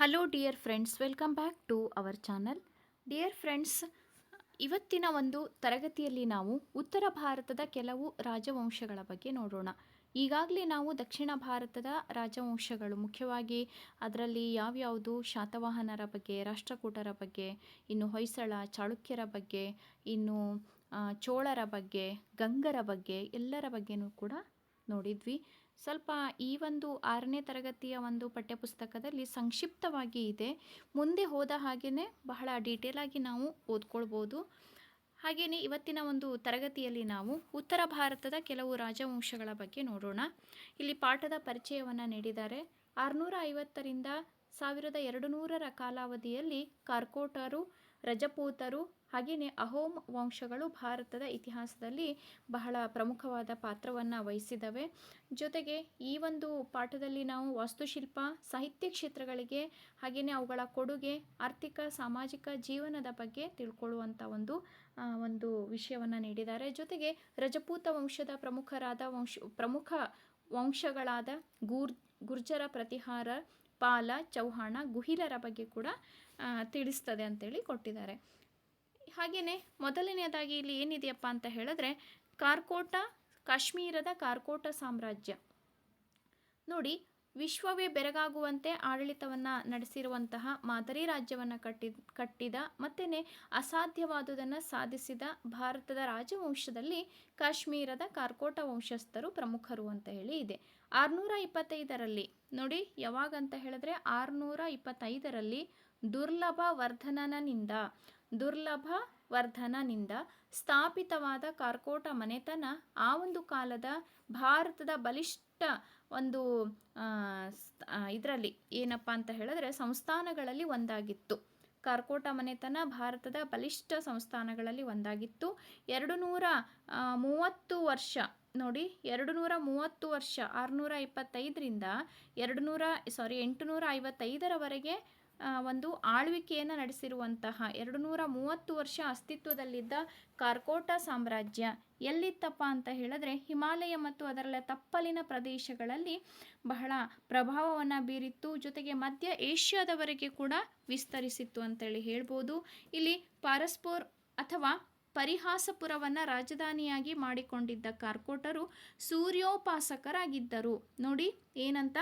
Hello dear friends welcome back to our channel dear friends ಇವತ್ತಿನ ಒಂದು ತರಗತಿಯಲ್ಲಿ ನಾವು ಉತ್ತರ ಭಾರತದ ಕೆಲವು ರಾಜವಂಶಗಳ ಬಗ್ಗೆ ನೋಡೋಣ. ಈಗಾಗಲೇ ನಾವು ದಕ್ಷಿಣ ಭಾರತದ ರಾಜವಂಶಗಳು, ಮುಖ್ಯವಾಗಿ ಅದರಲ್ಲಿ ಯಾವ್ಯಾವುದು ಶಾತವಾಹನರ ಬಗ್ಗೆ, ರಾಷ್ಟ್ರಕೂಟರ ಬಗ್ಗೆ, ಇನ್ನು ಹೊಯ್ಸಳ, ಚಾಳುಕ್ಯರ ಬಗ್ಗೆ, ಇನ್ನು ಚೋಳರ ಬಗ್ಗೆ, ಗಂಗರ ಬಗ್ಗೆ ಎಲ್ಲರ ಬಗ್ಗೆನೂ ಕೂಡ ನೋಡಿದ್ವಿ. ಸ್ವಲ್ಪ ಈ ಒಂದು ಆರನೇ ತರಗತಿಯ ಒಂದು ಪಠ್ಯಪುಸ್ತಕದಲ್ಲಿ ಸಂಕ್ಷಿಪ್ತವಾಗಿ ಇದೆ. ಮುಂದೆ ಹೋದ ಹಾಗೆಯೇ ಬಹಳ ಡೀಟೇಲಾಗಿ ನಾವು ಓದ್ಕೊಳ್ಬೋದು. ಹಾಗೆಯೇ ಇವತ್ತಿನ ಒಂದು ತರಗತಿಯಲ್ಲಿ ನಾವು ಉತ್ತರ ಭಾರತದ ಕೆಲವು ರಾಜವಂಶಗಳ ಬಗ್ಗೆ ನೋಡೋಣ. ಇಲ್ಲಿ ಪಾಠದ ಪರಿಚಯವನ್ನು ನೀಡಿದ್ದಾರೆ. ಆರುನೂರ ಐವತ್ತರಿಂದ ಸಾವಿರದ ಎರಡು ನೂರರ ಕಾಲಾವಧಿಯಲ್ಲಿ ಕಾರ್ಕೋಟರು ರಜಪೂತರು ಹಾಗೆಯೇ ಅಹೋಮ್ ವಂಶಗಳು ಭಾರತದ ಇತಿಹಾಸದಲ್ಲಿ ಬಹಳ ಪ್ರಮುಖವಾದ ಪಾತ್ರವನ್ನು ವಹಿಸಿದವೆ. ಜೊತೆಗೆ ಈ ಒಂದು ಪಾಠದಲ್ಲಿ ನಾವು ವಾಸ್ತುಶಿಲ್ಪ, ಸಾಹಿತ್ಯ ಕ್ಷೇತ್ರಗಳಿಗೆ ಹಾಗೆಯೇ ಅವುಗಳ ಕೊಡುಗೆ, ಆರ್ಥಿಕ, ಸಾಮಾಜಿಕ ಜೀವನದ ಬಗ್ಗೆ ತಿಳ್ಕೊಳ್ಳುವಂಥ ಒಂದು ಒಂದು ವಿಷಯವನ್ನು ನೀಡಿದ್ದಾರೆ. ಜೊತೆಗೆ ರಜಪೂತ ವಂಶದ ಪ್ರಮುಖರಾದ ವಂಶ, ಪ್ರಮುಖ ವಂಶಗಳಾದ ಗೂರ್, ಗುರ್ಜರ ಪ್ರತಿಹಾರ ಪಾಲ, ಚೌಹಾಣ ಗುಹಿಲರ ಬಗ್ಗೆ ಕೂಡ ತಿಳಿಸ್ತದೆ ಅಂತೇಳಿ ಕೊಟ್ಟಿದ್ದಾರೆ. ಹಾಗೆಯೇ ಮೊದಲನೆಯದಾಗಿ ಇಲ್ಲಿ ಏನಿದೆಯಪ್ಪ ಅಂತ ಹೇಳಿದ್ರೆ, ಕಾರ್ಕೋಟ, ಕಾಶ್ಮೀರದ ಕಾರ್ಕೋಟ ಸಾಮ್ರಾಜ್ಯ. ನೋಡಿ, ವಿಶ್ವವೇ ಬೆರಗಾಗುವಂತೆ ಆಡಳಿತವನ್ನು ನಡೆಸಿರುವಂತಹ ಮಾದರಿ ರಾಜ್ಯವನ್ನು ಕಟ್ಟಿ ಕಟ್ಟಿದ ಮತ್ತೇ ಅಸಾಧ್ಯವಾದುದನ್ನು ಸಾಧಿಸಿದ ಭಾರತದ ರಾಜವಂಶದಲ್ಲಿ ಕಾಶ್ಮೀರದ ಕಾರ್ಕೋಟ ವಂಶಸ್ಥರು ಪ್ರಮುಖರು ಅಂತ ಹೇಳಿ ಇದೆ. ಆರುನೂರ ಇಪ್ಪತ್ತೈದರಲ್ಲಿ ನೋಡಿ, ಯಾವಾಗಂತ ಹೇಳಿದ್ರೆ ಆರುನೂರ ಇಪ್ಪತ್ತೈದರಲ್ಲಿ ದುರ್ಲಭ ವರ್ಧನನಿಂದ ದುರ್ಲಭ ವರ್ಧನನಿಂದ ಸ್ಥಾಪಿತವಾದ ಕಾರ್ಕೋಟ ಮನೆತನ ಆ ಒಂದು ಕಾಲದ ಭಾರತದ ಬಲಿಷ್ಠ ಒಂದು ಇದರಲ್ಲಿ ಏನಪ್ಪ ಅಂತ ಹೇಳಿದ್ರೆ ಸಂಸ್ಥಾನಗಳಲ್ಲಿ ಒಂದಾಗಿತ್ತು. ಕಾರ್ಕೋಟ ಮನೆತನ ಭಾರತದ ಬಲಿಷ್ಠ ಸಂಸ್ಥಾನಗಳಲ್ಲಿ ಒಂದಾಗಿತ್ತು. ಎರಡು ನೂರ ಮೂವತ್ತು ವರ್ಷ ನೋಡಿ ಎರಡು ನೂರ ಮೂವತ್ತು ವರ್ಷ ಆರುನೂರ ಇಪ್ಪತ್ತೈದರಿಂದ ಎರಡು ನೂರ ಸಾರಿ ಎಂಟುನೂರ ಐವತ್ತೈದರವರೆಗೆ ಒಂದು ಆಳ್ವಿಕೆಯನ್ನು ನಡೆಸಿರುವಂತಹ ಎರಡು ನೂರ ಮೂವತ್ತು ವರ್ಷ ಅಸ್ತಿತ್ವದಲ್ಲಿದ್ದ ಕಾರ್ಕೋಟ ಸಾಮ್ರಾಜ್ಯ ಎಲ್ಲಿತ್ತಪ್ಪ ಅಂತ ಹೇಳಿದ್ರೆ, ಹಿಮಾಲಯ ಮತ್ತು ಅದರ ತಪ್ಪಲಿನ ಪ್ರದೇಶಗಳಲ್ಲಿ ಬಹಳ ಪ್ರಭಾವವನ್ನು ಬೀರಿತ್ತು. ಜೊತೆಗೆ ಮಧ್ಯ ಏಷ್ಯಾದವರೆಗೆ ಕೂಡ ವಿಸ್ತರಿಸಿತ್ತು ಅಂತೇಳಿ ಹೇಳ್ಬೋದು. ಇಲ್ಲಿ ಪಾರಸ್ಪೋರ್ ಅಥವಾ ಪರಿಹಾಸಪುರವನ್ನು ರಾಜಧಾನಿಯಾಗಿ ಮಾಡಿಕೊಂಡಿದ್ದ ಕಾರ್ಕೋಟರು ಸೂರ್ಯೋಪಾಸಕರಾಗಿದ್ದರು. ನೋಡಿ, ಏನಂತ?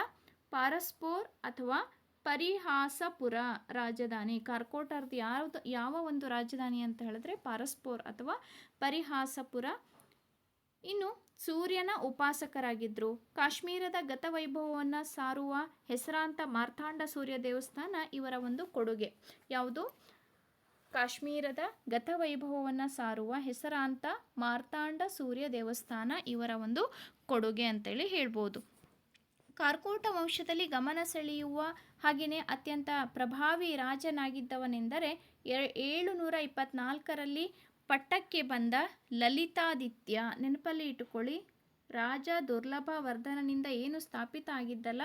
ಪಾರಸ್ಪೋರ್ ಅಥವಾ ಪರಿಹಾಸಪುರ ರಾಜಧಾನಿ. ಕಾರ್ಕೋಟರ್ದು ಯಾವುದು, ಯಾವ ಒಂದು ರಾಜಧಾನಿ ಅಂತ ಹೇಳಿದ್ರೆ ಪಾರಸ್ಪೋರ್ ಅಥವಾ ಪರಿಹಾಸಪುರ. ಇನ್ನು ಸೂರ್ಯನ ಉಪಾಸಕರಾಗಿದ್ದರು ಕಾಶ್ಮೀರದ ಗತವೈಭವವನ್ನು ಸಾರುವ ಹೆಸರಾಂತ ಮಾರ್ತಾಂಡ ಸೂರ್ಯ ದೇವಸ್ಥಾನ ಇವರ ಒಂದು ಕೊಡುಗೆ. ಯಾವುದು? ಕಾಶ್ಮೀರದ ಗತವೈಭವವನ್ನು ಸಾರುವ ಹೆಸರಾಂತ ಮಾರ್ತಾಂಡ ಸೂರ್ಯ ದೇವಸ್ಥಾನ ಇವರ ಒಂದು ಕೊಡುಗೆ ಅಂತೇಳಿ ಹೇಳ್ಬೋದು. ಕಾರ್ಕೋಟ ವಂಶದಲ್ಲಿ ಗಮನ ಸೆಳೆಯುವ ಹಾಗೆಯೇ ಅತ್ಯಂತ ಪ್ರಭಾವಿ ರಾಜನಾಗಿದ್ದವನೆಂದರೆ ಏಳು ನೂರ ಇಪ್ಪತ್ನಾಲ್ಕರಲ್ಲಿ ಪಟ್ಟಕ್ಕೆ ಬಂದ ಲಲಿತಾದಿತ್ಯ. ನೆನಪಲ್ಲಿ ಇಟ್ಟುಕೊಳ್ಳಿ, ರಾಜ ದುರ್ಲಭ ವರ್ಧನನಿಂದ ಏನು ಸ್ಥಾಪಿತ ಆಗಿದ್ದಲ್ಲ,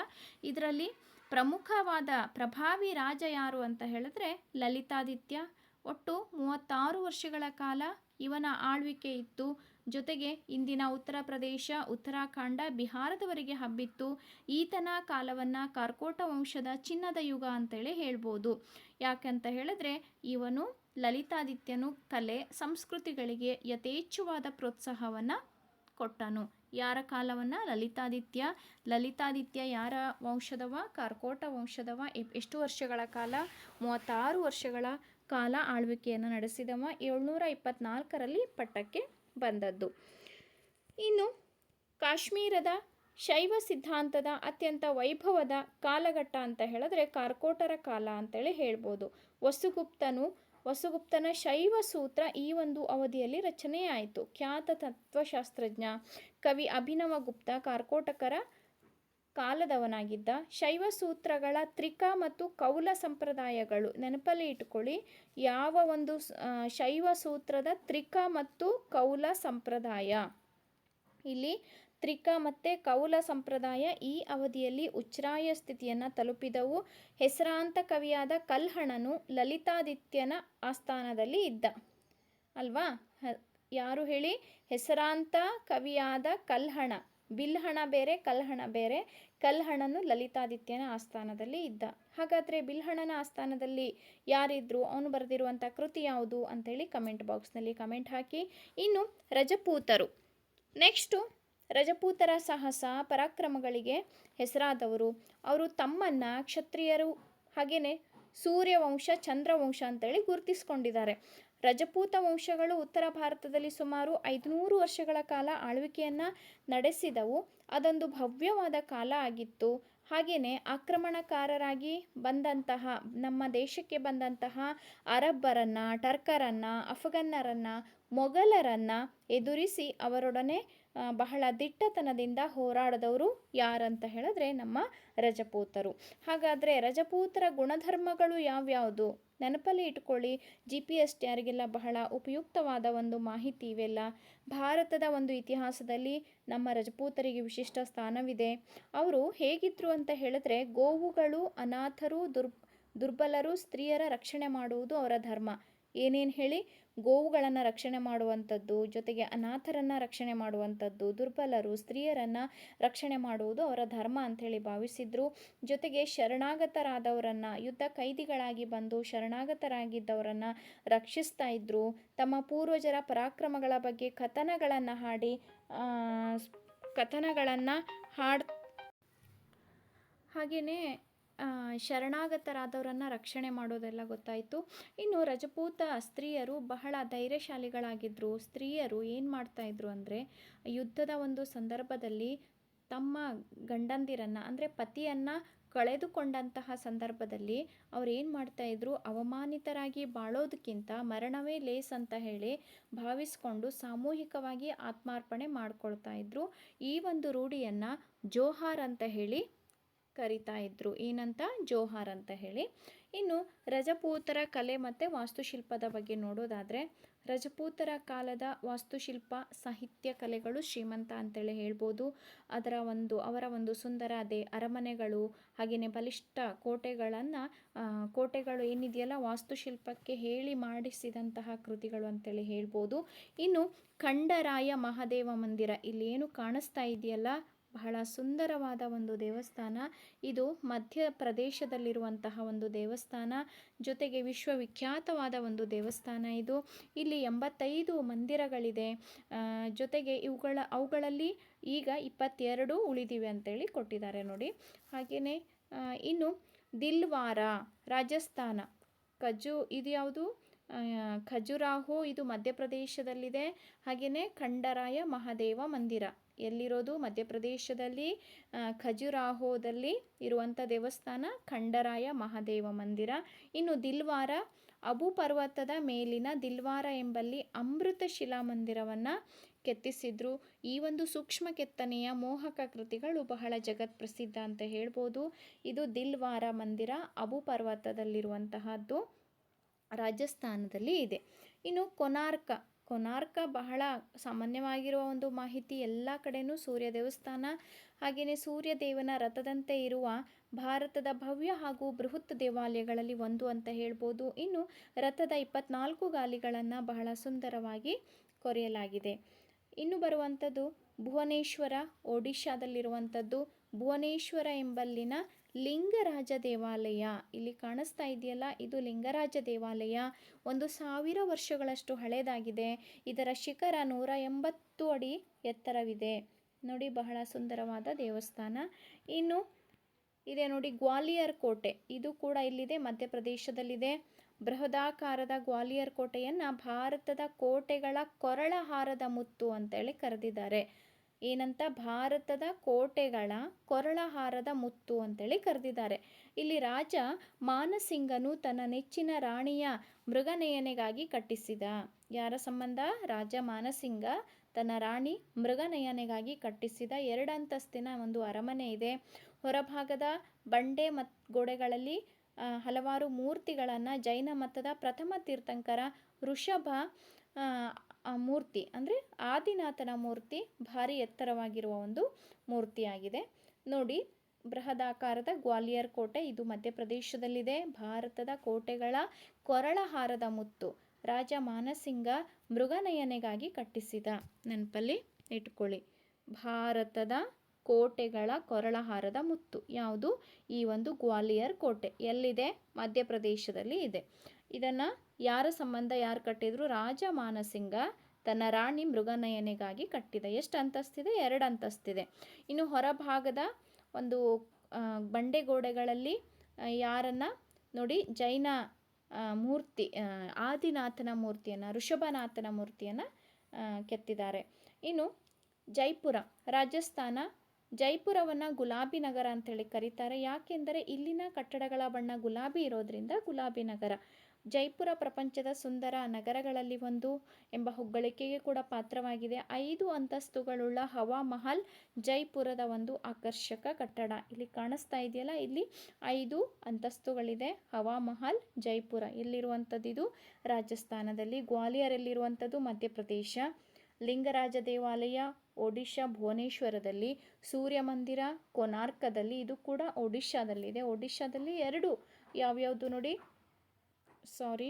ಇದರಲ್ಲಿ ಪ್ರಮುಖವಾದ ಪ್ರಭಾವಿ ರಾಜ ಯಾರು ಅಂತ ಹೇಳಿದ್ರೆ ಲಲಿತಾದಿತ್ಯ. ಒಟ್ಟು ಮೂವತ್ತಾರು ವರ್ಷಗಳ ಕಾಲ ಇವನ ಆಳ್ವಿಕೆ ಇತ್ತು. ಜೊತೆಗೆ ಇಂದಿನ ಉತ್ತರ ಪ್ರದೇಶ, ಉತ್ತರಾಖಂಡ, ಬಿಹಾರದವರೆಗೆ ಹಬ್ಬಿತ್ತು. ಈತನ ಕಾಲವನ್ನು ಕಾರ್ಕೋಟ ವಂಶದ ಚಿನ್ನದ ಯುಗ ಅಂತೇಳಿ ಹೇಳ್ಬೋದು. ಯಾಕಂತ ಹೇಳಿದ್ರೆ ಇವನು ಲಲಿತಾದಿತ್ಯನು ಕಲೆ, ಸಂಸ್ಕೃತಿಗಳಿಗೆ ಯಥೇಚ್ಛವಾದ ಪ್ರೋತ್ಸಾಹವನ್ನು ಕೊಟ್ಟನು. ಯಾರ ಕಾಲವನ್ನು? ಲಲಿತಾದಿತ್ಯ. ಲಲಿತಾದಿತ್ಯ ಯಾರ ವಂಶದವ? ಕಾರ್ಕೋಟ ವಂಶದವ? ಎಷ್ಟು ವರ್ಷಗಳ ಕಾಲ? ಮೂವತ್ತಾರು ವರ್ಷಗಳ ಕಾಲ ಆಳ್ವಿಕೆಯನ್ನು ನಡೆಸಿದವ ಏಳ್ನೂರ ಇಪ್ಪತ್ನಾಲ್ಕರಲ್ಲಿ ಪಟ್ಟಕ್ಕೆ ಬಂದದ್ದು. ಇನ್ನು ಕಾಶ್ಮೀರದ ಶೈವ ಸಿದ್ಧಾಂತದ ಅತ್ಯಂತ ವೈಭವದ ಕಾಲಘಟ್ಟ ಅಂತ ಹೇಳಿದ್ರೆ ಕಾರ್ಕೋಟರ ಕಾಲ ಅಂತೇಳಿ ಹೇಳ್ಬೋದು. ವಸುಗುಪ್ತನು, ವಸುಗುಪ್ತನ ಶೈವ ಸೂತ್ರ ಈ ಒಂದು ಅವಧಿಯಲ್ಲಿ ರಚನೆಯಾಯಿತು. ಖ್ಯಾತ ತತ್ವಶಾಸ್ತ್ರಜ್ಞ, ಕವಿ ಅಭಿನವ ಗುಪ್ತ ಕಾರ್ಕೋಟಕರ ಕಾಲದವನಾಗಿದ್ದ ಶೈವ ಸೂತ್ರಗಳ ತ್ರಿಕ ಮತ್ತು ಕೌಲ ಸಂಪ್ರದಾಯಗಳು ನೆನಪಲ್ಲಿ ಇಟ್ಕೊಳ್ಳಿ ಯಾವ ಒಂದು ಶೈವ ಸೂತ್ರದ ತ್ರಿಕ ಮತ್ತು ಕೌಲ ಸಂಪ್ರದಾಯ? ಇಲ್ಲಿ ತ್ರಿಕ ಮತ್ತು ಕೌಲ ಸಂಪ್ರದಾಯ ಈ ಅವಧಿಯಲ್ಲಿ ಉಚ್ಛ್ರಾಯ ಸ್ಥಿತಿಯನ್ನು ತಲುಪಿದವು. ಹೆಸರಾಂತ ಕವಿಯಾದ ಕಲ್ಹಣನು ಲಲಿತಾದಿತ್ಯನ ಆಸ್ಥಾನದಲ್ಲಿ ಇದ್ದ. ಅಲ್ವಾ? ಯಾರು ಹೇಳಿ? ಹೆಸರಾಂತ ಕವಿಯಾದ ಕಲ್ಹಣ. ಬಿಲ್ಹಣ ಬೇರೆ ಕಲ್ಹಣ ಬೇರೆ. ಕಲ್ಹಣನು ಲಲಿತಾದಿತ್ಯನ ಆಸ್ಥಾನದಲ್ಲಿ ಇದ್ದ. ಹಾಗಾದರೆ ಬಿಲ್ಹಣನ ಆಸ್ಥಾನದಲ್ಲಿ ಯಾರಿದ್ರು, ಅವನು ಬರೆದಿರುವಂಥ ಕೃತಿ ಯಾವುದು ಅಂತೇಳಿ ಕಮೆಂಟ್ ಬಾಕ್ಸ್ನಲ್ಲಿ ಕಮೆಂಟ್ ಹಾಕಿ. ಇನ್ನು ರಜಪೂತರು. ನೆಕ್ಸ್ಟು ರಜಪೂತರ ಸಾಹಸ, ಪರಾಕ್ರಮಗಳಿಗೆ ಹೆಸರಾದವರು. ಅವರು ತಮ್ಮನ್ನು ಕ್ಷತ್ರಿಯರು ಹಾಗೆಯೇ ಸೂರ್ಯವಂಶ, ಚಂದ್ರವಂಶ ಅಂತೇಳಿ ಗುರುತಿಸ್ಕೊಂಡಿದ್ದಾರೆ. ರಜಪೂತ ವಂಶಗಳು ಉತ್ತರ ಭಾರತದಲ್ಲಿ ಸುಮಾರು ಐದುನೂರು ವರ್ಷಗಳ ಕಾಲ ಆಳ್ವಿಕೆಯನ್ನು ನಡೆಸಿದವು. ಅದೊಂದು ಭವ್ಯವಾದ ಕಾಲ ಆಗಿತ್ತು. ಹಾಗೆಯೇ ಆಕ್ರಮಣಕಾರರಾಗಿ ಬಂದಂತಹ, ನಮ್ಮ ದೇಶಕ್ಕೆ ಬಂದಂತಹ ಅರಬ್ಬರನ್ನು, ಟರ್ಕರನ್ನು ಅಫ್ಘನ್ನರನ್ನು ಮೊಘಲರನ್ನು ಎದುರಿಸಿ ಅವರೊಡನೆ ಬಹಳ ದಿಟ್ಟತನದಿಂದ ಹೋರಾಡದವರು ಯಾರಂತ ಹೇಳಿದ್ರೆ ನಮ್ಮ ರಜಪೂತರು. ಹಾಗಾದರೆ ರಜಪೂತರ ಗುಣಧರ್ಮಗಳು ಯಾವ್ಯಾವುದು? ನೆನಪಲ್ಲಿ ಇಟ್ಕೊಳ್ಳಿ. ಜಿ ಪಿ ಎಸ್ ಯಾರಿಗೆಲ್ಲ ಬಹಳ ಉಪಯುಕ್ತವಾದ ಒಂದು ಮಾಹಿತಿ ಇವೆಲ್ಲ? ಭಾರತದ ಒಂದು ಇತಿಹಾಸದಲ್ಲಿ ನಮ್ಮ ರಜಪೂತರಿಗೆ ವಿಶಿಷ್ಟ ಸ್ಥಾನವಿದೆ. ಅವರು ಹೇಗಿದ್ರು ಅಂತ ಹೇಳಿದ್ರೆ ಗೋವುಗಳು ಅನಾಥರು, ದುರ್, ದುರ್ಬಲರು ಸ್ತ್ರೀಯರ ರಕ್ಷಣೆ ಮಾಡುವುದು ಅವರ ಧರ್ಮ. ಏನೇನು ಹೇಳಿ ಗೋವುಗಳನ್ನು ರಕ್ಷಣೆ ಮಾಡುವಂಥದ್ದು, ಜೊತೆಗೆ ಅನಾಥರನ್ನು ರಕ್ಷಣೆ ಮಾಡುವಂಥದ್ದು, ದುರ್ಬಲರು, ಸ್ತ್ರೀಯರನ್ನು ರಕ್ಷಣೆ ಮಾಡುವುದು ಅವರ ಧರ್ಮ ಅಂಥೇಳಿ ಭಾವಿಸಿದ್ರು. ಜೊತೆಗೆ ಶರಣಾಗತರಾದವರನ್ನು, ಯುದ್ಧ ಕೈದಿಗಳಾಗಿ ಬಂದು ಶರಣಾಗತರಾಗಿದ್ದವರನ್ನು ರಕ್ಷಿಸ್ತಾ ಇದ್ದರು ತಮ್ಮ ಪೂರ್ವಜರ ಪರಾಕ್ರಮಗಳ ಬಗ್ಗೆ ಕಥನಗಳನ್ನು ಹಾಡಿ ಕಥನಗಳನ್ನು ಹಾಡ್ ಹಾಗೆಯೇ ಶರಣಾಗತರಾದವರನ್ನು ರಕ್ಷಣೆ ಮಾಡೋದೆಲ್ಲ ಗೊತ್ತಾಯಿತು. ಇನ್ನು ರಜಪೂತ ಸ್ತ್ರೀಯರು ಬಹಳ ಧೈರ್ಯಶಾಲಿಗಳಾಗಿದ್ದರು ಸ್ತ್ರೀಯರು ಏನು ಮಾಡ್ತಾಯಿದ್ರು ಅಂದರೆ, ಯುದ್ಧದ ಒಂದು ಸಂದರ್ಭದಲ್ಲಿ ತಮ್ಮ ಗಂಡಂದಿರನ್ನು, ಅಂದರೆ ಪತಿಯನ್ನು ಕಳೆದುಕೊಂಡಂತಹ ಸಂದರ್ಭದಲ್ಲಿ ಅವ್ರು ಏನು ಮಾಡ್ತಾಯಿದ್ರು ಅವಮಾನಿತರಾಗಿ ಬಾಳೋದಕ್ಕಿಂತ ಮರಣವೇ ಲೇಸ್ ಅಂತ ಹೇಳಿ ಭಾವಿಸ್ಕೊಂಡು ಸಾಮೂಹಿಕವಾಗಿ ಆತ್ಮಾರ್ಪಣೆ ಮಾಡ್ಕೊಳ್ತಾ ಇದ್ರು. ಈ ಒಂದು ರೂಢಿಯನ್ನು ಜೋಹಾರ್ ಅಂತ ಹೇಳಿ ಕರಿತಾ ಇದ್ರು. ಏನಂತ? ಜೋಹಾರ್ ಅಂತ ಹೇಳಿ. ಇನ್ನು ರಜಪೂತರ ಕಲೆ ಮತ್ತು ವಾಸ್ತುಶಿಲ್ಪದ ಬಗ್ಗೆ ನೋಡೋದಾದರೆ, ರಜಪೂತರ ಕಾಲದ ವಾಸ್ತುಶಿಲ್ಪ, ಸಾಹಿತ್ಯ ಕಲೆಗಳು ಶ್ರೀಮಂತ ಅಂತೇಳಿ ಹೇಳ್ಬೋದು. ಅದರ ಒಂದು, ಅವರ ಒಂದು ಸುಂದರ ಅದೇ ಅರಮನೆಗಳು ಹಾಗೆಯೇ ಬಲಿಷ್ಠ ಕೋಟೆಗಳನ್ನು ಕೋಟೆಗಳು ಏನಿದೆಯಲ್ಲ, ವಾಸ್ತುಶಿಲ್ಪಕ್ಕೆ ಹೇಳಿ ಮಾಡಿಸಿದಂತಹ ಕೃತಿಗಳು ಅಂತೇಳಿ ಹೇಳ್ಬೋದು. ಇನ್ನು ಖಂಡರಾಯ ಮಹಾದೇವ ಮಂದಿರ, ಇಲ್ಲಿ ಏನು ಕಾಣಿಸ್ತಾ ಇದೆಯಲ್ಲ ಬಹಳ ಸುಂದರವಾದ ಒಂದು ದೇವಸ್ಥಾನ. ಇದು ಮಧ್ಯ ಪ್ರದೇಶದಲ್ಲಿರುವಂತಹ ಒಂದು ದೇವಸ್ಥಾನ. ಜೊತೆಗೆ ವಿಶ್ವವಿಖ್ಯಾತವಾದ ಒಂದು ದೇವಸ್ಥಾನ ಇದು. ಇಲ್ಲಿ ಎಂಬತ್ತೈದು ಮಂದಿರಗಳಿದೆ. ಜೊತೆಗೆ ಇವುಗಳ, ಅವುಗಳಲ್ಲಿ ಈಗ ಇಪ್ಪತ್ತೆರಡು ಉಳಿದಿವೆ ಅಂತೇಳಿ ಕೊಟ್ಟಿದ್ದಾರೆ ನೋಡಿ. ಹಾಗೆಯೇ ಇನ್ನು ದಿಲ್ವಾರ, ರಾಜಸ್ಥಾನ. ಕಜು ಇದು ಯಾವುದು? ಖಜುರಾಹೋ, ಇದು ಮಧ್ಯಪ್ರದೇಶದಲ್ಲಿದೆ. ಹಾಗೆಯೇ ಖಂಡರಾಯ ಮಹಾದೇವ ಮಂದಿರ. ಎಲ್ಲಿರೋದು? ಮಧ್ಯಪ್ರದೇಶದಲ್ಲಿ ಖಜುರಾಹೋದಲ್ಲಿ ಇರುವಂಥ ದೇವಸ್ಥಾನ ಖಂಡರಾಯ ಮಹಾದೇವ ಮಂದಿರ. ಇನ್ನು ದಿಲ್ವಾರ, ಅಬು ಪರ್ವತದ ಮೇಲಿನ ದಿಲ್ವಾರ ಎಂಬಲ್ಲಿ ಅಮೃತ ಶಿಲಾ ಮಂದಿರವನ್ನು ಕೆತ್ತಿಸಿದ್ರು. ಈ ಒಂದು ಸೂಕ್ಷ್ಮ ಕೆತ್ತನೆಯ ಮೋಹಕ ಕೃತಿಗಳು ಬಹಳ ಜಗತ್ ಪ್ರಸಿದ್ಧ ಅಂತ ಹೇಳ್ಬೋದು. ಇದು ದಿಲ್ವಾರ ಮಂದಿರ, ಅಬು ಪರ್ವತದಲ್ಲಿರುವಂತಹದ್ದು ರಾಜಸ್ಥಾನದಲ್ಲಿ ಇದೆ. ಇನ್ನು ಕೊನಾರ್ಕ ಕೊನಾರ್ಕ ಬಹಳ ಸಾಮಾನ್ಯವಾಗಿರುವ ಒಂದು ಮಾಹಿತಿ. ಎಲ್ಲ ಕಡೆಯೂ ಸೂರ್ಯ ದೇವಸ್ಥಾನ ಹಾಗೆಯೇ ಸೂರ್ಯ ದೇವನ ರಥದಂತೆ ಇರುವ ಭಾರತದ ಭವ್ಯ ಹಾಗೂ ಬೃಹತ್ ದೇವಾಲಯಗಳಲ್ಲಿ ಒಂದು ಅಂತ ಹೇಳ್ಬೋದು. ಇನ್ನು ರಥದ ಇಪ್ಪತ್ನಾಲ್ಕು ಗಾಲಿಗಳನ್ನು ಬಹಳ ಸುಂದರವಾಗಿ ಕೊರೆಯಲಾಗಿದೆ. ಇನ್ನು ಬರುವಂಥದ್ದು ಭುವನೇಶ್ವರ, ಒಡಿಶಾದಲ್ಲಿರುವಂಥದ್ದು ಭುವನೇಶ್ವರ ಎಂಬಲ್ಲಿನ ಲಿಂಗರಾಜ ದೇವಾಲಯ. ಇಲ್ಲಿ ಕಾಣಿಸ್ತಾ ಇದೆಯಲ್ಲ, ಇದು ಲಿಂಗರಾಜ ದೇವಾಲಯ. ಒಂದು ಸಾವಿರ ವರ್ಷಗಳಷ್ಟು ಹಳೆಯದಾಗಿದೆ ಇದರ ಶಿಖರ ನೂರ ಎಂಬತ್ತು ಅಡಿ ಎತ್ತರವಿದೆ. ನೋಡಿ, ಬಹಳ ಸುಂದರವಾದ ದೇವಸ್ಥಾನ. ಇನ್ನು ಇದೆ ನೋಡಿ, ಗ್ವಾಲಿಯರ್ ಕೋಟೆ. ಇದು ಕೂಡ ಇಲ್ಲಿದೆ, ಮಧ್ಯಪ್ರದೇಶದಲ್ಲಿದೆ. ಬೃಹದಾಕಾರದ ಗ್ವಾಲಿಯರ್ ಕೋಟೆಯನ್ನು ಭಾರತದ ಕೋಟೆಗಳ ಕೊರಳಹಾರದ ಮುತ್ತು ಅಂತೇಳಿ ಕರೆದಿದ್ದಾರೆ. ಏನಂತ ಭಾರತದ ಕೋಟೆಗಳ ಕೊರಳಹಾರದ ಮುತ್ತು ಅಂತೇಳಿ ಕರೆದಿದ್ದಾರೆ. ಇಲ್ಲಿ ರಾಜ ಮಾನಸಿಂಗನು ತನ್ನ ನೆಚ್ಚಿನ ರಾಣಿಯ ಮೃಗನಯನೆಗಾಗಿ ಕಟ್ಟಿಸಿದ. ಯಾರ ಸಂಬಂಧ? ರಾಜ ಮಾನಸಿಂಗ ತನ್ನ ರಾಣಿ ಮೃಗನಯನೆಗಾಗಿ ಕಟ್ಟಿಸಿದ ಎರಡಂತಸ್ತಿನ ಒಂದು ಅರಮನೆ ಇದೆ. ಹೊರಭಾಗದ ಬಂಡೆ ಮತ್ ಗೋಡೆಗಳಲ್ಲಿ ಹಲವಾರು ಮೂರ್ತಿಗಳನ್ನು ಜೈನ ಮತದ ಪ್ರಥಮ ತೀರ್ಥಂಕರ ಋಷಭ ಮೂರ್ತಿ, ಅಂದರೆ ಆದಿನಾಥನ ಮೂರ್ತಿ ಭಾರಿ ಎತ್ತರವಾಗಿರುವ ಒಂದು ಮೂರ್ತಿಯಾಗಿದೆ. ನೋಡಿ, ಬೃಹದಾಕಾರದ ಗ್ವಾಲಿಯರ್ ಕೋಟೆ ಇದು ಮಧ್ಯಪ್ರದೇಶದಲ್ಲಿದೆ. ಭಾರತದ ಕೋಟೆಗಳ ಕೊರಳಹಾರದ ಮುತ್ತು ರಾಜ ಮಾನಸಿಂಗ ಮೃಗನಯನೆಗಾಗಿ ಕಟ್ಟಿಸಿದ. ನೆನಪಲ್ಲಿ ಇಟ್ಕೊಳ್ಳಿ. ಭಾರತದ ಕೋಟೆಗಳ ಕೊರಳಹಾರದ ಮುತ್ತು. ಯಾವುದು? ಈ ಒಂದು ಗ್ವಾಲಿಯರ್ ಕೋಟೆ. ಎಲ್ಲಿದೆ? ಮಧ್ಯಪ್ರದೇಶದಲ್ಲಿ ಇದೆ. ಇದನ್ನು ಯಾರ ಸಂಬಂಧ ಯಾರು ಕಟ್ಟಿದ್ರು? ರಾಜ ಮಾನಸಿಂಗ ತನ್ನ ರಾಣಿ ಮೃಗನಯನೆಗಾಗಿ ಕಟ್ಟಿದ. ಎಷ್ಟು ಅಂತಸ್ತಿದೆ? ಎರಡು ಅಂತಸ್ತಿದೆ. ಇನ್ನು ಹೊರಭಾಗದ ಒಂದು ಬಂಡೆಗೋಡೆಗಳಲ್ಲಿ ಯಾರನ್ನ ನೋಡಿ? ಜೈನ ಮೂರ್ತಿ ಆದಿನಾಥನ ಮೂರ್ತಿಯನ್ನು, ಋಷಭನಾಥನ ಮೂರ್ತಿಯನ್ನು ಕೆತ್ತಿದ್ದಾರೆ. ಇನ್ನು ಜೈಪುರ, ರಾಜಸ್ಥಾನ. ಜೈಪುರವನ್ನು ಗುಲಾಬಿ ನಗರ ಅಂತೇಳಿ ಕರೀತಾರೆ. ಯಾಕೆಂದರೆ ಇಲ್ಲಿನ ಕಟ್ಟಡಗಳ ಬಣ್ಣ ಗುಲಾಬಿ ಇರೋದ್ರಿಂದ ಗುಲಾಬಿ ನಗರ. ಜೈಪುರ ಪ್ರಪಂಚದ ಸುಂದರ ನಗರಗಳಲ್ಲಿ ಒಂದು ಎಂಬ ಹೊಗಳಿಕೆಗೆ ಕೂಡ ಪಾತ್ರವಾಗಿದೆ. ಐದು ಅಂತಸ್ತುಗಳುಳ್ಳ ಹವಾ ಮಹಲ್ ಜೈಪುರದ ಒಂದು ಆಕರ್ಷಕ ಕಟ್ಟಡ. ಇಲ್ಲಿ ಕಾಣಿಸ್ತಾ ಇದೆಯಲ್ಲ, ಇಲ್ಲಿ ಐದು ಅಂತಸ್ತುಗಳಿದೆ. ಹವಾ ಮಹಲ್ ಜೈಪುರ. ಎಲ್ಲಿರುವಂಥದ್ದು ಇದು ರಾಜಸ್ಥಾನದಲ್ಲಿ, ಗ್ವಾಲಿಯರಲ್ಲಿರುವಂಥದ್ದು ಮಧ್ಯಪ್ರದೇಶ. ಲಿಂಗರಾಜ ದೇವಾಲಯ, ಒಡಿಶಾ ಭುವನೇಶ್ವರದಲ್ಲಿ, ಸೂರ್ಯ ಮಂದಿರ, ಕೊನಾರ್ಕದಲ್ಲಿ, ಇದು ಕೂಡ ಒಡಿಶಾದಲ್ಲಿದೆ. ಒಡಿಶಾದಲ್ಲಿ ಎರಡು ಯಾವ್ಯಾವುದು ನೋಡಿ? ಸಾರಿ.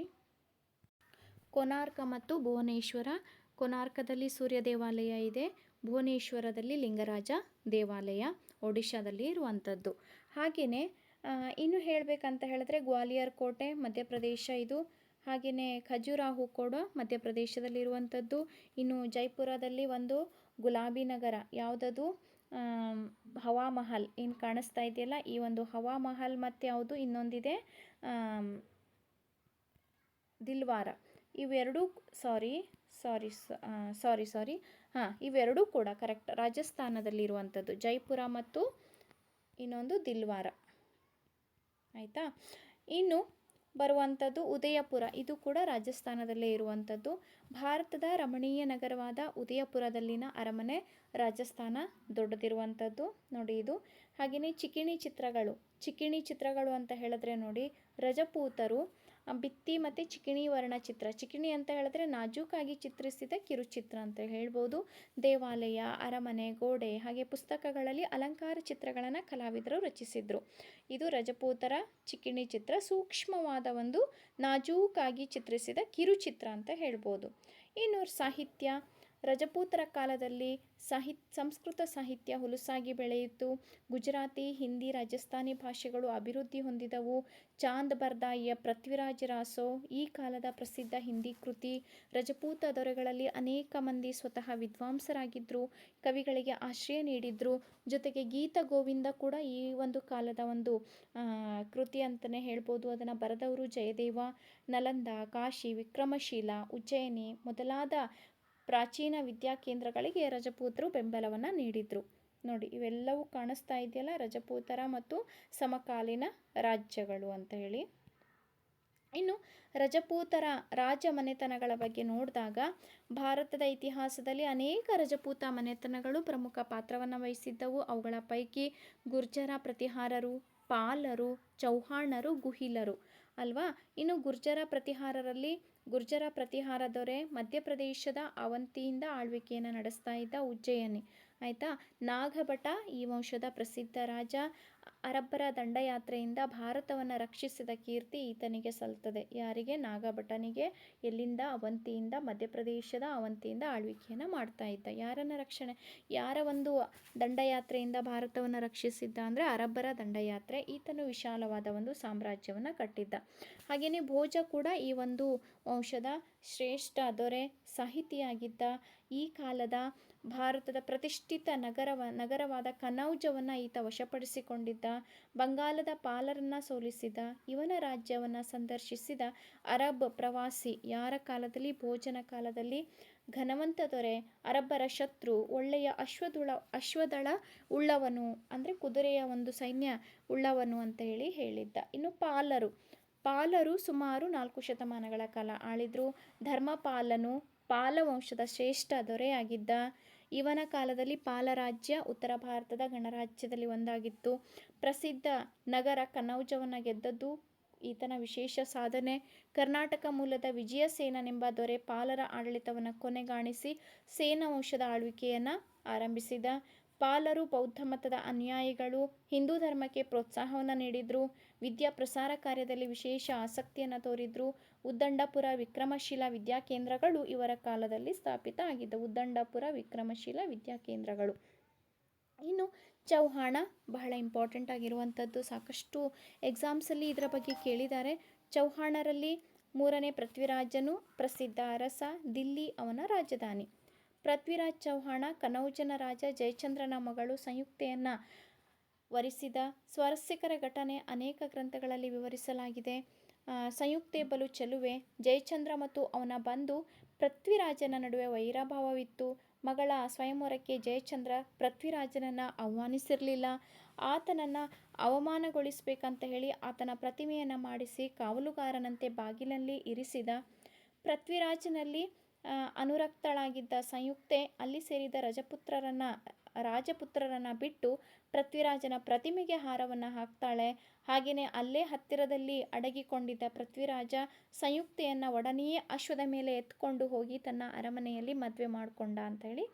ಕೊನಾರ್ಕ ಮತ್ತು ಭುವನೇಶ್ವರ. ಕೊನಾರ್ಕದಲ್ಲಿ ಸೂರ್ಯ ದೇವಾಲಯ ಇದೆ. ಭುವನೇಶ್ವರದಲ್ಲಿ ಲಿಂಗರಾಜ ದೇವಾಲಯ, ಒಡಿಶಾದಲ್ಲಿ ಇರುವಂಥದ್ದು ಹಾಗೆಯೇ ಇನ್ನು ಹೇಳಬೇಕಂತ ಹೇಳಿದ್ರೆ ಗ್ವಾಲಿಯರ್ ಕೋಟೆ, ಮಧ್ಯಪ್ರದೇಶ ಇದು. ಹಾಗೆಯೇ ಖಜುರಾಹು ಕೂಡ ಮಧ್ಯಪ್ರದೇಶದಲ್ಲಿರುವಂಥದ್ದು ಇನ್ನು ಜೈಪುರದಲ್ಲಿ ಒಂದು ಗುಲಾಬಿ ನಗರ, ಯಾವುದದು? ಹವಾಮಹಲ್. ಹವಾ ಮಹಲ್ ಏನು ಕಾಣಿಸ್ತಾ ಇದೆಯಲ್ಲ? ಈ ಒಂದು ಹವಾಮಹಲ್ ಮತ್ತು ಯಾವುದು ಇನ್ನೊಂದಿದೆ? ದಿಲ್ವಾರ. ಇವೆರಡೂ ಸಾರಿ ಸಾರಿ ಸಾರಿ ಸಾರಿ. ಹಾಂ, ಇವೆರಡೂ ಕೂಡ ಕರೆಕ್ಟ್ ರಾಜಸ್ಥಾನದಲ್ಲಿರುವಂಥದ್ದು. ಜೈಪುರ ಮತ್ತು ಇನ್ನೊಂದು ದಿಲ್ವಾರ. ಆಯಿತಾ? ಇನ್ನು ಬರುವಂಥದ್ದು ಉದಯಪುರ. ಇದು ಕೂಡ ರಾಜಸ್ಥಾನದಲ್ಲೇ ಇರುವಂಥದ್ದು. ಭಾರತದ ರಮಣೀಯ ನಗರವಾದ ಉದಯಪುರದಲ್ಲಿನ ಅರಮನೆ ರಾಜಸ್ಥಾನ ದೊಡ್ಡದಿರುವಂಥದ್ದು. ನೋಡಿ ಇದು. ಹಾಗೆಯೇ ಚಿಕಿಣಿ ಚಿತ್ರಗಳು. ಚಿಕಿಣಿ ಚಿತ್ರಗಳು ಅಂತ ಹೇಳಿದ್ರೆ ನೋಡಿ, ರಜಪೂತರು ಭಿತ್ತಿ ಮತ್ತು ಚಿಕಿಣಿ ವರ್ಣಚಿತ್ರ ಚಿಕಿಣಿ ಅಂತ ಹೇಳಿದ್ರೆ ನಾಜೂಕಾಗಿ ಚಿತ್ರಿಸಿದ ಕಿರುಚಿತ್ರ ಅಂತ ಹೇಳ್ಬೋದು. ದೇವಾಲಯ, ಅರಮನೆ, ಗೋಡೆ ಹಾಗೆ ಪುಸ್ತಕಗಳಲ್ಲಿ ಅಲಂಕಾರ ಚಿತ್ರಗಳನ್ನು ಕಲಾವಿದರು ರಚಿಸಿದರು. ಇದು ರಜಪೂತರ ಚಿಕಿಣಿ ಚಿತ್ರ. ಸೂಕ್ಷ್ಮವಾದ ಒಂದು ನಾಜೂಕಾಗಿ ಚಿತ್ರಿಸಿದ ಕಿರುಚಿತ್ರ ಅಂತ ಹೇಳ್ಬೋದು. ಇನ್ನು ಸಾಹಿತ್ಯ ರಜಪೂತರ ಕಾಲದಲ್ಲಿ ಸಾಹಿತ್, ಸಂಸ್ಕೃತ ಸಾಹಿತ್ಯ ಹುಲುಸಾಗಿ ಬೆಳೆಯಿತು. ಗುಜರಾತಿ, ಹಿಂದಿ, ರಾಜಸ್ಥಾನಿ ಭಾಷೆಗಳು ಅಭಿವೃದ್ಧಿ ಹೊಂದಿದವು. ಚಾಂದ್ ಬರ್ದಾಯಿಯ ಪೃಥ್ವಿರಾಜ್ ರಾಸೋ ಈ ಕಾಲದ ಪ್ರಸಿದ್ಧ ಹಿಂದಿ ಕೃತಿ ರಜಪೂತ ದೊರೆಗಳಲ್ಲಿ ಅನೇಕ ಮಂದಿ ಸ್ವತಃ ವಿದ್ವಾಂಸರಾಗಿದ್ದರು ಕವಿಗಳಿಗೆ ಆಶ್ರಯ ನೀಡಿದ್ರು. ಜೊತೆಗೆ ಗೀತ ಗೋವಿಂದ ಕೂಡ ಈ ಒಂದು ಕಾಲದ ಒಂದು ಕೃತಿ ಅಂತಲೇ ಹೇಳ್ಬೋದು. ಅದನ್ನು ಬರೆದವರು ಜಯದೇವ, ನಲಂದ, ಕಾಶಿ, ವಿಕ್ರಮಶೀಲ, ಉಜ್ಜಯಿನಿ ಮೊದಲಾದ ಪ್ರಾಚೀನ ವಿದ್ಯಾಕೇಂದ್ರಗಳಿಗೆ ರಜಪೂತರು ಬೆಂಬಲವನ್ನು ನೀಡಿದರು. ನೋಡಿ, ಇವೆಲ್ಲವೂ ಕಾಣಿಸ್ತಾ ಇದೆಯಲ್ಲ, ರಜಪೂತರ ಮತ್ತು ಸಮಕಾಲೀನ ರಾಜ್ಯಗಳು ಅಂತ ಹೇಳಿ. ಇನ್ನು ರಜಪೂತರ ರಾಜ ಮನೆತನಗಳ ಬಗ್ಗೆ ನೋಡಿದಾಗ ಭಾರತದ ಇತಿಹಾಸದಲ್ಲಿ ಅನೇಕ ರಜಪೂತ ಮನೆತನಗಳು ಪ್ರಮುಖ ಪಾತ್ರವನ್ನು ವಹಿಸಿದ್ದವು. ಅವುಗಳ ಪೈಕಿ ಗುರ್ಜರ ಪ್ರತಿಹಾರರು, ಪಾಲರು, ಚೌಹಾಣರು, ಗುಹಿಲರು ಅಲ್ವಾ? ಇನ್ನು ಗುರ್ಜರ ಪ್ರತಿಹಾರರಲ್ಲಿ ಗುರ್ಜರ ಪ್ರತಿಹಾರ ದೊರೆ ಮಧ್ಯಪ್ರದೇಶದ ಅವಂತಿಯಿಂದ ಆಳ್ವಿಕೆಯನ್ನು ನಡೆಸ್ತಾ ಇದ್ದ ಉಜ್ಜಯಿನಿ. ಆಯಿತಾ? ನಾಗಭಟ, ಈ ವಂಶದ ಪ್ರಸಿದ್ಧ ರಾಜ, ಅರಬ್ಬರ ದಂಡಯಾತ್ರೆಯಿಂದ ಭಾರತವನ್ನು ರಕ್ಷಿಸಿದ ಕೀರ್ತಿ ಈತನಿಗೆ ಸಲ್ತದೆ ಯಾರಿಗೆ? ನಾಗಭಟನಿಗೆ. ಎಲ್ಲಿಂದ? ಅವಂತಿಯಿಂದ, ಮಧ್ಯಪ್ರದೇಶದ ಅವಂತಿಯಿಂದ ಆಳ್ವಿಕೆಯನ್ನು ಮಾಡ್ತಾ ಇದ್ದ. ಯಾರನ್ನು ರಕ್ಷಣೆ? ಯಾರ ಒಂದು ದಂಡಯಾತ್ರೆಯಿಂದ ಭಾರತವನ್ನು ರಕ್ಷಿಸಿದ್ದ ಅಂದರೆ ಅರಬ್ಬರ ದಂಡಯಾತ್ರೆ. ಈತನು ವಿಶಾಲವಾದ ಒಂದು ಸಾಮ್ರಾಜ್ಯವನ್ನು ಕಟ್ಟಿದ್ದ. ಹಾಗೆಯೇ ಭೋಜ ಕೂಡ ಈ ಒಂದು ವಂಶದ ಶ್ರೇಷ್ಠ ದೊರೆ ಸಾಹಿತಿಯಾಗಿದ್ದ. ಈ ಕಾಲದ ಭಾರತದ ಪ್ರತಿಷ್ಠಿತ ನಗರವ, ನಗರವಾದ ಕನೌಜವನ್ನು ಈತ ವಶಪಡಿಸಿಕೊಂಡಿದ್ದ, ಬಂಗಾಲದ ಪಾಲರನ್ನು ಸೋಲಿಸಿದ, ಇವನ ರಾಜ್ಯವನ್ನು ಸಂದರ್ಶಿಸಿದ ಅರಬ್ ಪ್ರವಾಸಿ ಯಾರ ಕಾಲದಲ್ಲಿ, ಭೋಜನ ಕಾಲದಲ್ಲಿ? ಘನವಂತ ದೊರೆ, ಅರಬ್ಬರ ಶತ್ರು, ಒಳ್ಳೆಯ ಅಶ್ವದುಳ, ಅಶ್ವದಳ ಉಳ್ಳವನು, ಅಂದರೆ ಕುದುರೆಯ ಒಂದು ಸೈನ್ಯ ಉಳ್ಳವನು ಅಂತ ಹೇಳಿ ಹೇಳಿದ್ದ. ಇನ್ನು ಪಾಲರು ಪಾಲರು ಸುಮಾರು ನಾಲ್ಕು ಶತಮಾನಗಳ ಕಾಲ ಆಳಿದ್ರು. ಧರ್ಮಪಾಲನು, ಪಾಲವಂಶದ ಶ್ರೇಷ್ಠ ದೊರೆಯಾಗಿದ್ದ. ಇವನ ಕಾಲದಲ್ಲಿ ಪಾಲರಾಜ್ಯ ಉತ್ತರ ಭಾರತದ ಗಣರಾಜ್ಯದಲ್ಲಿ ಒಂದಾಗಿತ್ತು. ಪ್ರಸಿದ್ಧ ನಗರ ಕನೌಜವನ್ನು ಗೆದ್ದದ್ದು ಈತನ ವಿಶೇಷ ಸಾಧನೆ. ಕರ್ನಾಟಕ ಮೂಲದ ವಿಜಯಸೇನನೆಂಬ ದೊರೆ ಪಾಲರ ಆಡಳಿತವನ್ನು ಕೊನೆಗಾಣಿಸಿ ಸೇನ ವಂಶದ ಆಳ್ವಿಕೆಯನ್ನು ಆರಂಭಿಸಿದ. ಪಾಲರು, ಬೌದ್ಧ ಮತದ ಅನುಯಾಯಿಗಳು ಹಿಂದೂ ಧರ್ಮಕ್ಕೆ ಪ್ರೋತ್ಸಾಹವನ್ನು ನೀಡಿದರು. ವಿದ್ಯಾ ಪ್ರಸಾರ ಕಾರ್ಯದಲ್ಲಿ ವಿಶೇಷ ಆಸಕ್ತಿಯನ್ನು ತೋರಿದ್ರು. ಉದ್ದಂಡಪುರ ವಿಕ್ರಮಶೀಲ ವಿದ್ಯಾಕೇಂದ್ರಗಳು ಇವರ ಕಾಲದಲ್ಲಿ ಸ್ಥಾಪಿತ ಆಗಿದ್ದವು. ಉದ್ದಂಡಪುರ ವಿಕ್ರಮಶೀಲ ವಿದ್ಯಾಕೇಂದ್ರಗಳು ಇನ್ನು ಚೌಹಾಣ ಬಹಳ ಇಂಪಾರ್ಟೆಂಟ್ ಆಗಿರುವಂಥದ್ದು ಸಾಕಷ್ಟು ಎಕ್ಸಾಮ್ಸಲ್ಲಿ ಇದರ ಬಗ್ಗೆ ಕೇಳಿದ್ದಾರೆ. ಚೌಹಾಣರಲ್ಲಿ ಮೂರನೇ ಪೃಥ್ವಿರಾಜನು ಪ್ರಸಿದ್ಧ ಅರಸ, ದಿಲ್ಲಿ ಅವನ ರಾಜಧಾನಿ. ಪೃಥ್ವಿರಾಜ್ ಚೌಹಾಣ, ಕನೌಜನ ರಾಜ ಜಯಚಂದ್ರನ ಮಗಳು ಸಂಯುಕ್ತೆಯನ್ನು ವರಿಸಿದ ಸ್ವಾರಸ್ಯಕರ ಘಟನೆ ಅನೇಕ ಗ್ರಂಥಗಳಲ್ಲಿ ವಿವರಿಸಲಾಗಿದೆ. ಸಂಯುಕ್ತೆ ಬಲು ಚೆಲುವೆ, ಜಯಚಂದ್ರ ಮತ್ತು ಅವನ ಬಂಧು ಪೃಥ್ವಿರಾಜನ ನಡುವೆ ವೈರಭಾವವಿತ್ತು. ಮಗಳ ಸ್ವಯಂವರಕ್ಕೆ ಜಯಚಂದ್ರ ಪೃಥ್ವಿರಾಜನನ್ನು ಆಹ್ವಾನಿಸಿರಲಿಲ್ಲ. ಆತನನ್ನು ಅವಮಾನಗೊಳಿಸಬೇಕಂತ ಹೇಳಿ ಆತನ ಪ್ರತಿಮೆಯನ್ನು ಮಾಡಿಸಿ ಕಾವಲುಗಾರನಂತೆ ಬಾಗಿಲಲ್ಲಿ ಇರಿಸಿದ ಪೃಥ್ವಿರಾಜನಲ್ಲಿ ಅನುರಕ್ತಳಾಗಿದ್ದ ಸಂಯುಕ್ತೆ ಅಲ್ಲಿ ಸೇರಿದ ರಜಪುತ್ರರನ್ನು, ರಾಜಪುತ್ರರನ್ನು ಬಿಟ್ಟು ಪೃಥ್ವಿರಾಜನ ಪ್ರತಿಮೆಗೆ ಹಾರವನ್ನು ಹಾಕ್ತಾಳೆ. ಹಾಗೆಯೇ ಅಲ್ಲೇ ಹತ್ತಿರದಲ್ಲಿ ಅಡಗಿಕೊಂಡಿದ್ದ ಪೃಥ್ವಿರಾಜ ಸಂಯುಕ್ತೆಯನ್ನು ಒಡನೆಯೇ ಅಶ್ವದ ಮೇಲೆ ಎತ್ಕೊಂಡು ಹೋಗಿ ತನ್ನ ಅರಮನೆಯಲ್ಲಿ ಮದುವೆ ಮಾಡಿಕೊಂಡ ಹೇಳಿ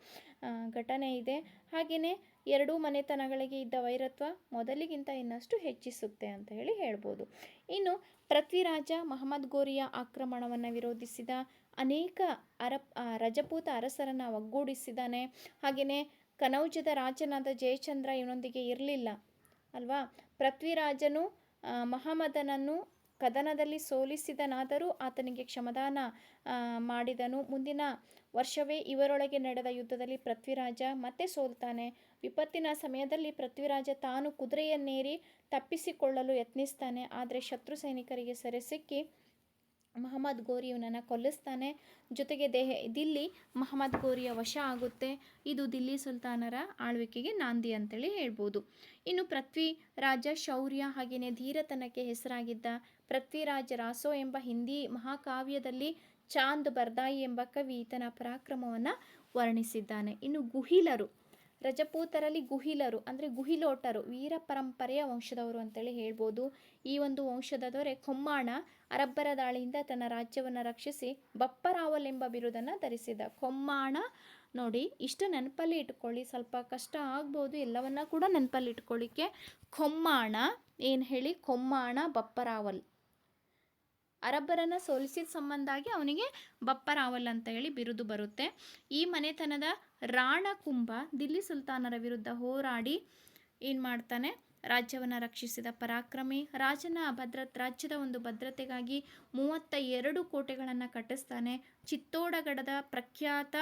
ಘಟನೆ ಇದೆ. ಹಾಗೆಯೇ ಎರಡೂ ಮನೆತನಗಳಿಗೆ ಇದ್ದ ವೈರತ್ವ ಮೊದಲಿಗಿಂತ ಇನ್ನಷ್ಟು ಹೆಚ್ಚಿಸುತ್ತೆ ಅಂತ ಹೇಳಿ ಹೇಳ್ಬೋದು. ಇನ್ನು ಪೃಥ್ವಿರಾಜ ಮಹಮ್ಮದ್ ಗೋರಿಯ ಆಕ್ರಮಣವನ್ನು ವಿರೋಧಿಸಿದ ಅನೇಕ ಅರಪ್ ರಜಪೂತ ಅರಸರನ್ನು ಒಗ್ಗೂಡಿಸಿದ್ದಾನೆ. ಹಾಗೆಯೇ ಕನೌಜದ ರಾಜನಾದ ಜಯಚಂದ್ರ ಇವನೊಂದಿಗೆ ಇರಲಿಲ್ಲ, ಅಲ್ವಾ? ಪೃಥ್ವಿರಾಜನು ಮಹಮ್ಮದನನ್ನು ಕದನದಲ್ಲಿ ಸೋಲಿಸಿದನಾದರೂ ಆತನಿಗೆ ಕ್ಷಮದಾನ ಮಾಡಿದನು. ಮುಂದಿನ ವರ್ಷವೇ ಇವರೊಳಗೆ ನಡೆದ ಯುದ್ಧದಲ್ಲಿ ಪೃಥ್ವಿರಾಜ ಮತ್ತೆ ಸೋಲ್ತಾನೆ. ವಿಪತ್ತಿನ ಸಮಯದಲ್ಲಿ ಪೃಥ್ವಿರಾಜ ತಾನು ಕುದುರೆಯನ್ನೇರಿ ತಪ್ಪಿಸಿಕೊಳ್ಳಲು ಯತ್ನಿಸ್ತಾನೆ. ಆದರೆ ಶತ್ರು ಸೈನಿಕರಿಗೆ ಸೆರೆ ಸಿಕ್ಕಿ ಮಹಮ್ಮದ್ ಗೋರಿ ಇವನನ್ನು ಕೊಲ್ಲಿಸ್ತಾನೆ. ಜೊತೆಗೆ ದೇಹ, ದಿಲ್ಲಿ ಮಹಮ್ಮದ್ ಗೋರಿಯ ವಶ ಆಗುತ್ತೆ. ಇದು ದಿಲ್ಲಿ ಸುಲ್ತಾನರ ಆಳ್ವಿಕೆಗೆ ನಾಂದಿ ಅಂತೇಳಿ ಹೇಳ್ಬೋದು. ಇನ್ನು ಪೃಥ್ವಿರಾಜ ಶೌರ್ಯ ಹಾಗೆಯೇ ಧೀರತನಕ್ಕೆ ಹೆಸರಾಗಿದ್ದ ಪೃಥ್ವಿರಾಜ ರಾಸೋ ಎಂಬ ಹಿಂದಿ ಮಹಾಕಾವ್ಯದಲ್ಲಿ ಚಾಂದ್ ಬರ್ದಾಯಿ ಎಂಬ ಕವಿ ಈತನ ಪರಾಕ್ರಮವನ್ನು ವರ್ಣಿಸಿದ್ದಾನೆ. ಇನ್ನು ಗುಹಿಲರು, ರಜಪೂತರಲ್ಲಿ ಗುಹಿಲರು ಅಂದರೆ ಗುಹಿಲೋಟರು, ವೀರ ಪರಂಪರೆಯ ವಂಶದವರು ಅಂತೇಳಿ ಹೇಳ್ಬೋದು. ಈ ಒಂದು ವಂಶದ ದೊರೆ ಕೊಮ್ಮಾಣ ಅರಬ್ಬರ ದಾಳಿಯಿಂದ ತನ್ನ ರಾಜ್ಯವನ್ನು ರಕ್ಷಿಸಿ ಬಪ್ಪರಾವಲ್ ಎಂಬ ಬಿರುದನ್ನು ಧರಿಸಿದ ಕೊಮ್ಮಾಣ. ನೋಡಿ, ಇಷ್ಟು ನೆನಪಲ್ಲಿ ಇಟ್ಕೊಳ್ಳಿ. ಸ್ವಲ್ಪ ಕಷ್ಟ ಆಗ್ಬೋದು, ಎಲ್ಲವನ್ನ ಕೂಡ ನೆನಪಲ್ಲಿ ಇಟ್ಕೊಳ್ಳಿಕ್ಕೆ ಕೊಮ್ಮಾಣ, ಏನು ಹೇಳಿ? ಕೊಮ್ಮಾಣ ಬಪ್ಪರಾವಲ್. ಅರಬ್ಬರನ್ನು ಸೋಲಿಸಿದ ಸಂಬಂಧಾಗಿ ಅವನಿಗೆ ಬಪ್ಪರಾವಲ್ ಅಂತ ಹೇಳಿ ಬಿರುದು ಬರುತ್ತೆ. ಈ ಮನೆತನದ ರಾಣ ಕುಂಭ ದಿಲ್ಲಿ ಸುಲ್ತಾನರ ವಿರುದ್ಧ ಹೋರಾಡಿ ಏನು ಮಾಡ್ತಾನೆ? ರಾಜ್ಯವನ್ನು ರಕ್ಷಿಸಿದ ಪರಾಕ್ರಮಿ, ರಾಜನ ಭದ್ರ, ರಾಜ್ಯದ ಒಂದು ಭದ್ರತೆಗಾಗಿ ಮೂವತ್ತ ಎರಡು ಕೋಟೆಗಳನ್ನು ಕಟ್ಟಿಸ್ತಾನೆ. ಚಿತ್ತೋಡಗಡದ ಪ್ರಖ್ಯಾತ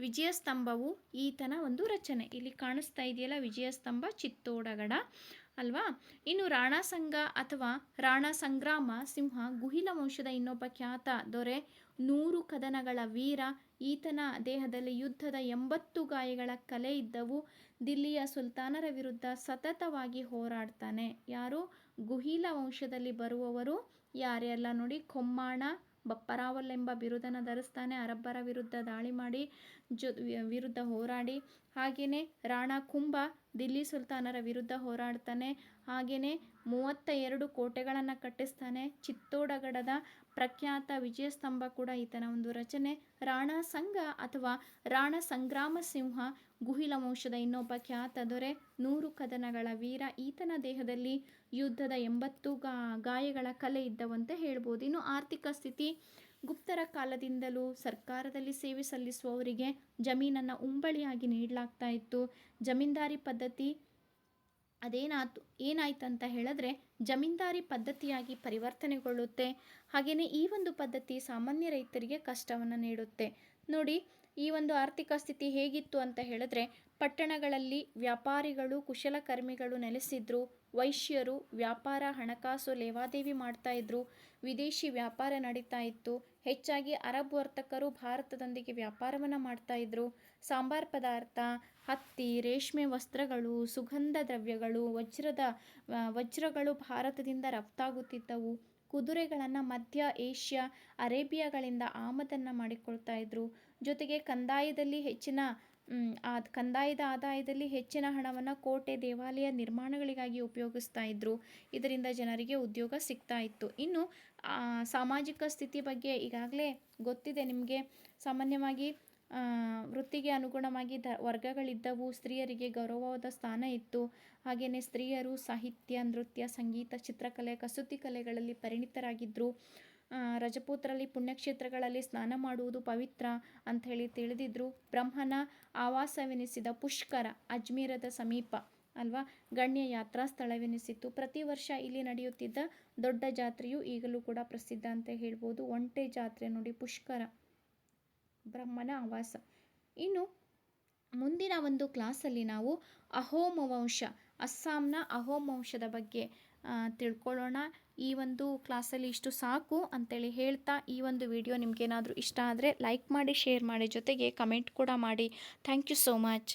ವಿಜಯಸ್ತಂಭವು ಈತನ ಒಂದು ರಚನೆ. ಇಲ್ಲಿ ಕಾಣಿಸ್ತಾ ಇದೆಯಲ್ಲ ವಿಜಯಸ್ತಂಭ, ಚಿತ್ತೋಡಗಡ, ಅಲ್ವಾ? ಇನ್ನು ರಾಣಾ ಸಂಘ ಅಥವಾ ರಾಣಾ ಸಂಗ್ರಾಮ ಸಿಂಹ ಗುಹಿಲ ವಂಶದ ಇನ್ನೊಬ್ಬ ಖ್ಯಾತ ದೊರೆ ನೂರು ಕದನಗಳ ವೀರ, ಈತನ ದೇಹದಲ್ಲಿ ಯುದ್ಧದ ಎಂಬತ್ತು ಗಾಯಗಳ ಕಲೆ ಇದ್ದವು. ದಿಲ್ಲಿಯ ಸುಲ್ತಾನರ ವಿರುದ್ಧ ಸತತವಾಗಿ ಹೋರಾಡ್ತಾನೆ. ಯಾರು? ಗುಹೀಲ ವಂಶದಲ್ಲಿ ಬರುವವರು ಯಾರೆಲ್ಲ ನೋಡಿ. ಕೊಮ್ಮಾಣ, ಬಪ್ಪರಾವಲ್ ಎಂಬ ಬಿರುದನ್ನು ಧರಿಸ್ತಾನೆ. ಅರಬ್ಬರ ವಿರುದ್ಧ ದಾಳಿ ಮಾಡಿ, ಜೊ, ವಿರುದ್ಧ ಹೋರಾಡಿ. ಹಾಗೆಯೇ ರಾಣಾ ಕುಂಭ ದಿಲ್ಲಿ ಸುಲ್ತಾನರ ವಿರುದ್ಧ ಹೋರಾಡ್ತಾನೆ. ಹಾಗೆಯೇ ಮೂವತ್ತ ಎರಡು ಕೋಟೆಗಳನ್ನು ಕಟ್ಟಿಸ್ತಾನೆ. ಚಿತ್ತೋಡಗಡದ ಪ್ರಖ್ಯಾತ ವಿಜಯಸ್ತಂಭ ಕೂಡ ಈತನ ಒಂದು ರಚನೆ. ರಾಣಾ ಸಂಘ ಅಥವಾ ರಾಣ ಸಂಗ್ರಾಮ ಸಿಂಹ ಗುಹಿಲ ವಂಶದ ಇನ್ನೊಬ್ಬ ಖ್ಯಾತ ದೊರೆ. ನೂರು ಕದನಗಳ ವೀರ. ಈತನ ದೇಹದಲ್ಲಿ ಯುದ್ಧದ ಎಂಬತ್ತು ಗಾ, ಗಾಯಗಳ ಕಲೆ ಇದ್ದವಂತೆ ಹೇಳ್ಬೋದು. ಇನ್ನು ಆರ್ಥಿಕ ಸ್ಥಿತಿ, ಗುಪ್ತರ ಕಾಲದಿಂದಲೂ ಸರ್ಕಾರದಲ್ಲಿ ಸೇವೆ ಸಲ್ಲಿಸುವವರಿಗೆ ಜಮೀನನ್ನು ಉಂಬಳಿಯಾಗಿ ನೀಡಲಾಗ್ತಾ ಇತ್ತು. ಜಮೀನ್ದಾರಿ ಪದ್ಧತಿ ಅದೇನಾಯ್ತು ಏನಾಯ್ತು ಅಂತ ಹೇಳಿದ್ರೆ ಜಮೀನ್ದಾರಿ ಪದ್ಧತಿಯಾಗಿ ಪರಿವರ್ತನೆಗೊಳ್ಳುತ್ತೆ. ಹಾಗೆಯೇ ಈ ಒಂದು ಪದ್ಧತಿ ಸಾಮಾನ್ಯ ರೈತರಿಗೆ ಕಷ್ಟವನ್ನು ನೀಡುತ್ತೆ. ನೋಡಿ, ಈ ಒಂದು ಆರ್ಥಿಕ ಸ್ಥಿತಿ ಹೇಗಿತ್ತು ಅಂತ ಹೇಳಿದ್ರೆ ಪಟ್ಟಣಗಳಲ್ಲಿ ವ್ಯಾಪಾರಿಗಳು, ಕುಶಲಕರ್ಮಿಗಳು ನೆಲೆಸಿದ್ರು, ವೈಶ್ಯರು ವ್ಯಾಪಾರ ಹಣಕಾಸು ಲೇವಾದೇವಿ ಮಾಡ್ತಾ ಇದ್ರು, ವಿದೇಶಿ ವ್ಯಾಪಾರ ನಡೀತಾ ಇತ್ತು, ಹೆಚ್ಚಾಗಿ ಅರಬ್ ವರ್ತಕರು ಭಾರತದೊಂದಿಗೆ ವ್ಯಾಪಾರವನ್ನು ಮಾಡ್ತಾ ಇದ್ರು. ಸಾಂಬಾರ್ ಪದಾರ್ಥ, ಹತ್ತಿ, ರೇಷ್ಮೆ ವಸ್ತ್ರಗಳು, ಸುಗಂಧ ದ್ರವ್ಯಗಳು, ವಜ್ರದ ವಜ್ರಗಳು ಭಾರತದಿಂದ ರಫ್ತಾಗುತ್ತಿದ್ದವು. ಕುದುರೆಗಳನ್ನು ಮಧ್ಯ ಏಷ್ಯಾ, ಅರೇಬಿಯಾಗಳಿಂದ ಆಮದನ್ನು ಮಾಡಿಕೊಳ್ತಾ ಇದ್ರು. ಜೊತೆಗೆ ಕಂದಾಯದಲ್ಲಿ ಹೆಚ್ಚಿನ ಆ ಕಂದಾಯದ ಆದಾಯದಲ್ಲಿ ಹೆಚ್ಚಿನ ಹಣವನ್ನು ಕೋಟೆ ದೇವಾಲಯ ನಿರ್ಮಾಣಗಳಿಗಾಗಿ ಉಪಯೋಗಿಸ್ತಾ ಇದ್ರು. ಇದರಿಂದ ಜನರಿಗೆ ಉದ್ಯೋಗ ಸಿಗ್ತಾ ಇತ್ತು. ಇನ್ನು ಸಾಮಾಜಿಕ ಸ್ಥಿತಿ ಬಗ್ಗೆ ಈಗಾಗಲೇ ಗೊತ್ತಿದೆ ನಿಮಗೆ. ಸಾಮಾನ್ಯವಾಗಿ ವೃತ್ತಿಗೆ ಅನುಗುಣವಾಗಿ ದ, ವರ್ಗಗಳಿದ್ದವು, ಸ್ತ್ರೀಯರಿಗೆ ಗೌರವವಾದ ಸ್ಥಾನ ಇತ್ತು. ಹಾಗೆಯೇ ಸ್ತ್ರೀಯರು ಸಾಹಿತ್ಯ, ನೃತ್ಯ, ಸಂಗೀತ, ಚಿತ್ರಕಲೆ, ಕಸೂತಿ ಕಲೆಗಳಲ್ಲಿ ಪರಿಣಿತರಾಗಿದ್ದರು ರಜಪೂತರಲ್ಲಿ ಪುಣ್ಯಕ್ಷೇತ್ರಗಳಲ್ಲಿ ಸ್ನಾನ ಮಾಡುವುದು ಪವಿತ್ರ ಅಂಥೇಳಿ ತಿಳಿದಿದ್ರು. ಬ್ರಹ್ಮನ ಆವಾಸವೆನಿಸಿದ ಪುಷ್ಕರ ಅಜ್ಮೀರದ ಸಮೀಪ, ಅಲ್ವಾ, ಗಣ್ಯ ಯಾತ್ರಾ ಸ್ಥಳವೆನಿಸಿತ್ತು. ಪ್ರತಿ ವರ್ಷ ಇಲ್ಲಿ ನಡೆಯುತ್ತಿದ್ದ ದೊಡ್ಡ ಜಾತ್ರೆಯು ಈಗಲೂ ಕೂಡ ಪ್ರಸಿದ್ಧ ಅಂತ ಹೇಳ್ಬೋದು. ಒಂಟೆ ಜಾತ್ರೆ ನೋಡಿ, ಪುಷ್ಕರ. ಬ್ರಹ್ಮನ ಆವಾಸ. ಇನ್ನು ಮುಂದಿನ ಒಂದು ಕ್ಲಾಸಲ್ಲಿ ನಾವು ಅಹೋಮ ವಂಶ ಅಸ್ಸಾಂನ ಅಹೋಮ ವಂಶದ ಬಗ್ಗೆ ತಿಳ್ಕೊಳ್ಳೋಣ. ಈ ಒಂದು ಕ್ಲಾಸಲ್ಲಿ ಇಷ್ಟು ಸಾಕು ಅಂತೇಳಿ ಹೇಳ್ತಾ ಈ ಒಂದು ವಿಡಿಯೋ ನಿಮಗೇನಾದರೂ ಇಷ್ಟ ಆದರೆ ಲೈಕ್ ಮಾಡಿ, ಶೇರ್ ಮಾಡಿ, ಜೊತೆಗೆ ಕಮೆಂಟ್ ಕೂಡ ಮಾಡಿ. Thank you so much.